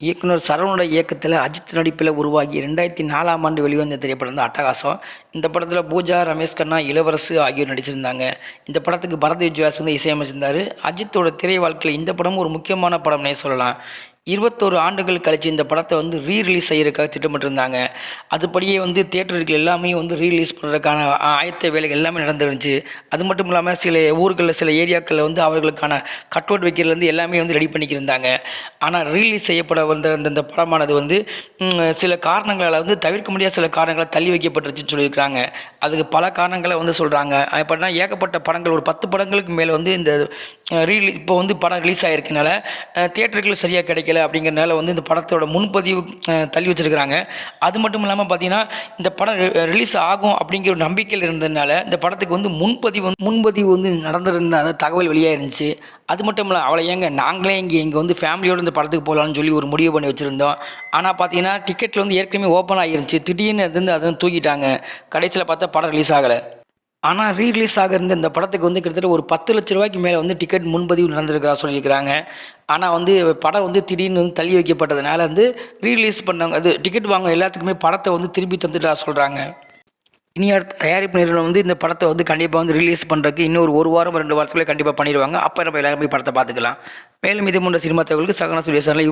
இயக்குனர் சரவணோட இயக்கத்தில் அஜித் நடிப்பில் உருவாகி ரெண்டாயிரத்தி நாலாம் ஆண்டு வெளிவந்த திரைப்படம் தான் அட்டகாசம். இந்த படத்தில் பூஜா ரமேஷ் கண்ணா இளவரசு ஆகியோர் நடிச்சிருந்தாங்க. இந்த படத்துக்கு பரத் விஜயாஸ் வந்து இசையமைச்சிருந்தார். அஜித்தோட திரை வாழ்க்கையில் இந்த படம் ஒரு முக்கியமான படம்னே சொல்லலாம். இருபத்தோரு ஆண்டுகள் கழித்து இந்த படத்தை வந்து ரீ ரிலீஸ் செய்யறதுக்காக திட்டமிட்டிருந்தாங்க. அதுபடியே வந்து தேட்டருக்கு எல்லாமே வந்து ரீ ரிலீஸ் பண்ணுறதுக்கான ஆயத்த வேலைகள் எல்லாமே நடந்துருந்துச்சு. அது மட்டும் இல்லாமல் சில ஊர்களில் சில ஏரியாக்களில் வந்து அவர்களுக்கான கட் அவுட் வைக்கிறதுலேருந்து எல்லாமே வந்து ரெடி பண்ணிக்கிருந்தாங்க. ஆனால் ரீலீஸ் செய்யப்பட வந்த அந்த இந்த படமானது வந்து சில காரணங்களால் வந்து தவிர்க்க முடியாத சில காரணங்களால் தள்ளி வைக்கப்பட்டுருச்சுன்னு சொல்லியிருக்கிறாங்க. அதுக்கு பல காரணங்களை வந்து சொல்கிறாங்க அப்படின்னா ஏகப்பட்ட படங்கள் ஒரு பத்து படங்களுக்கு மேலே வந்து இந்த ரீலீஸ் இப்போ வந்து படம் ரிலீஸ் ஆகிருக்கனால தேட்டர்கள் சரியாக கிடைக்கல. அப்படிங்கிறனால வந்து இந்த படத்தோட முன்பதிவு தள்ளி வச்சுருக்கிறாங்க. அது மட்டும் இல்லாமல் பார்த்தீங்கன்னா இந்த படம் ரிலீஸ் ஆகும் அப்படிங்கிற ஒரு நம்பிக்கையில் இருந்ததுனால இந்த படத்துக்கு வந்து முன்பதிவு வந்து- முன்பதிவு வந்து நடந்திருந்த அந்த தகவல் வெளியாக இருந்துச்சு அது மட்டும் இல்லை அவளை ஏங்க நாங்களே இங்கே இங்கே வந்து ஃபேமிலியோடு இந்த படத்துக்கு போகலான்னு சொல்லி ஒரு முடிவு பண்ணி வச்சுருந்தோம். ஆனால் பார்த்தீங்கன்னா டிக்கெட்டில் வந்து ஏற்கனவே ஓப்பன் ஆகிருந்துச்சு திடீர்னு அது வந்து அதை தூக்கிட்டாங்க. கடைசியில் பார்த்தா படம் ரிலீஸ் ஆகலை. ஆனால் ரீ ரிலீஸ் ஆக இருந்த இந்த படத்துக்கு வந்து கிட்டத்தட்ட ஒரு பத்து லட்ச ரூபாய்க்கு மேலே வந்து டிக்கெட் முன்பதிவு நடந்திருக்கா சொல்லியிருக்கிறாங்க. ஆனால் வந்து படம் வந்து திடீர்னு வந்து தள்ளி வைக்கப்பட்டதுனால வந்து ரீலீஸ் பண்ணவங்க அது டிக்கெட் வாங்க எல்லாத்துக்குமே படத்தை வந்து திருப்பி தந்துட்டா சொல்கிறாங்க இனி அடுத்த தயாரிப்பு நிறுவனம் வந்து இந்த படத்தை வந்து கண்டிப்பாக வந்து ரிலீஸ் பண்ணுறதுக்கு இன்னும் ஒரு ஒரு வாரம் ரெண்டு வாரத்துக்குள்ளே கண்டிப்பாக பண்ணிடுவாங்க. அப்போ நம்ம எல்லாரும் போய் படத்தை பார்த்துக்கலாம். மேலும் இது போன்ற சினிமா தகவலுக்கு சகன சுரேஷனில்